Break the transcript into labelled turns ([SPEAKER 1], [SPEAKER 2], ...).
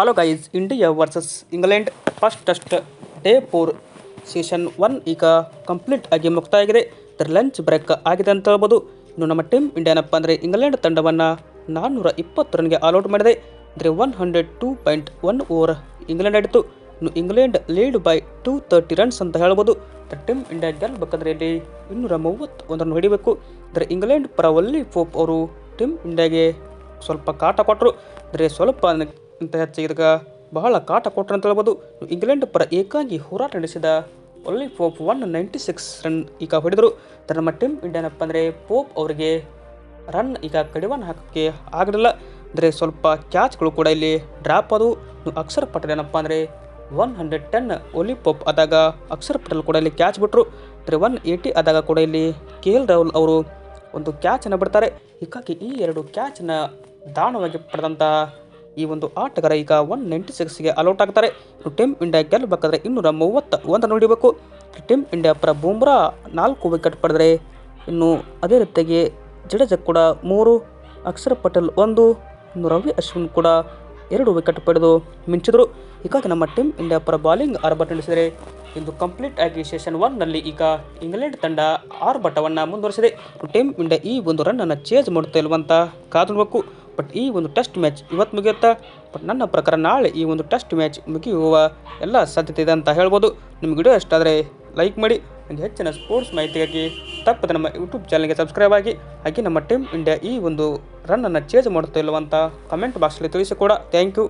[SPEAKER 1] Hello guys India versus England first test day four season one ಈಗ complete ಆಗಿ ಮುಕ್ತಾಯಾಗಿದೆ ಇದರ ಲಂಚ್ ಬ್ರೇಕ್ ಆಗಿದೆ ಅಂತ ಹೇಳ್ಬೋದು. ಇನ್ನು ನಮ್ಮ ಟೀಮ್ ಇಂಡಿಯಾನಪ್ಪ ಅಂದರೆ ಇಂಗ್ಲೆಂಡ್ ತಂಡವನ್ನು ನಾನ್ನೂರ ಇಪ್ಪತ್ತು ರನ್ಗೆ ಆಲ್ಔಟ್ ಮಾಡಿದೆ. ಅಂದರೆ one hundred two point one over England ಆಡಿತು ಇನ್ನು England lead by two thirty runs ಅಂತ ಹೇಳ್ಬೋದು. ಟೀಮ್ ಇಂಡಿಯಾ ಗೆಲ್ಲಬೇಕಂದ್ರೆ ಇಲ್ಲಿ ಇನ್ನೂರ ಮೂವತ್ತೊಂದರನ್ನು ಹಿಡಿಬೇಕು. ಅಂದರೆ ಇಂಗ್ಲೆಂಡ್ ಪರ ಒಲ್ಲಿ ಫೋಪ್ ಅವರು ಟೀಮ್ ಇಂಡಿಯಾಗೆ ಸ್ವಲ್ಪ ಕಾಟ ಕೊಟ್ಟರು ಅಂದರೆ ಸ್ವಲ್ಪ ಅಂತ ಹೆಚ್ಚಿಗೆ ಬಹಳ ಕಾಟ ಕೊಟ್ಟರು ಅಂತ ಹೇಳ್ಬೋದು. ಇಂಗ್ಲೆಂಡ್ ಪರ ಏಕಾಂಗಿ ಹೋರಾಟ ನಡೆಸಿದ Ollie Pope one ninety six run ಈಗ ಹೊಡೆದರು. ನಮ್ಮ ಟೀಮ್ ಇಂಡಿಯಾನಪ್ಪ ಅಂದರೆ ಪೋಪ್ ಅವರಿಗೆ ರನ್ ಈಗ ಕಡಿವಾಣ ಹಾಕೋಕ್ಕೆ ಆಗಲಿಲ್ಲ. ಅಂದರೆ ಸ್ವಲ್ಪ ಕ್ಯಾಚ್ಗಳು ಕೂಡ ಇಲ್ಲಿ ಡ್ರಾಪ್ ಅದು ಅಕ್ಷರ್ ಪಟೇಲ್ ಏನಪ್ಪ ಅಂದರೆ one hundred ten Ollie Pope ಆದಾಗ ಅಕ್ಷರ್ ಪಟೇಲ್ ಕೂಡ ಇಲ್ಲಿ ಕ್ಯಾಚ್ ಬಿಟ್ಟರು ಅಂದರೆ ಒನ್ ಏಯ್ಟಿ ಆದಾಗ ಕೂಡ ಇಲ್ಲಿ ಕೆ ಎಲ್ ರಾಹುಲ್ ಅವರು ಒಂದು ಕ್ಯಾಚನ್ನು ಬಿಡ್ತಾರೆ. ಹೀಗಾಗಿ ಈ ಎರಡು ಕ್ಯಾಚನ್ನು ದಾಣವಾಗಿ ಪಡೆದಂತಹ ಈ ಒಂದು ಆಟಗಾರ ಈಗ ಒನ್ ನೈಂಟಿ ಸಿಕ್ಸ್ಗೆ ಅಲೌಟ್ ಆಗ್ತಾರೆ. ಟೀಮ್ ಇಂಡಿಯಾ ಗೆಲ್ಲಬೇಕಾದ್ರೆ ಇನ್ನೂರ ಮೂವತ್ತ ಒಂದನ್ನು ಹೊಡಿಬೇಕು. ಟೀಮ್ ಇಂಡಿಯಾ ಪರ ಬೂಮ್ರಾ ನಾಲ್ಕು ವಿಕೆಟ್ ಪಡೆದರೆ ಇನ್ನು ಅದೇ ರೀತಿಯಾಗಿ ಜಡೇಜ ಕೂಡ ಮೂರು, ಅಕ್ಷರ ಪಟೇಲ್ ಒಂದು, ಇನ್ನು ರವಿ ಅಶ್ವಿನ್ ಕೂಡ ಎರಡು ವಿಕೆಟ್ ಪಡೆದು ಮಿಂಚಿದರು. ಹೀಗಾಗಿ ನಮ್ಮ ಟೀಮ್ ಇಂಡಿಯಾ ಪರ ಬಾಲಿಂಗ್ ಆರ್ಭಟ ನಡೆಸಿದರೆ ಇಂದು ಕಂಪ್ಲೀಟ್ ಆಗಿ ಸೆಷನ್ ಒನ್ನಲ್ಲಿ ಈಗ ಇಂಗ್ಲೆಂಡ್ ತಂಡ ಆರ್ಭಟವನ್ನು ಮುಂದುವರಿಸಿದೆ. ಟೀಮ್ ಇಂಡಿಯಾ ಈ ಒಂದು ರನ್ನನ್ನು ಚೇಂಜ್ ಮಾಡುತ್ತಾ ಕಾದು ನೋಡಬೇಕು. ಬಟ್ ಈ ಒಂದು ಟೆಸ್ಟ್ ಮ್ಯಾಚ್ ಇವತ್ತು ಮುಗಿಯುತ್ತಾ? ಬಟ್ ನನ್ನ ಪ್ರಕಾರ ನಾಳೆ ಈ ಒಂದು ಟೆಸ್ಟ್ ಮ್ಯಾಚ್ ಮುಗಿಯುವ ಎಲ್ಲ ಸಾಧ್ಯತೆ ಇದೆ ಅಂತ ಹೇಳ್ಬೋದು. ನಿಮ್ಗೆ ವಿಡಿಯೋ ಇಷ್ಟ ಆದರೆ ಲೈಕ್ ಮಾಡಿ. ಒಂದು ಹೆಚ್ಚಿನ ಸ್ಪೋರ್ಟ್ಸ್ ಮಾಹಿತಿಗಾಗಿ ತಪ್ಪದೆ ನಮ್ಮ ಯೂಟ್ಯೂಬ್ ಚಾನಲ್ಗೆ ಸಬ್ಸ್ಕ್ರೈಬ್ ಆಗಿ. ಹಾಗೆ ನಮ್ಮ ಟೀಮ್ ಇಂಡಿಯಾ ಈ ಒಂದು ರನ್ನನ್ನು ಚೇಂಜ್ ಮಾಡುತ್ತಾ ಇಲ್ಲವಂತ ಕಮೆಂಟ್ ಬಾಕ್ಸಲ್ಲಿ ತಿಳಿಸಿ ಕೂಡ ಥ್ಯಾಂಕ್ ಯು.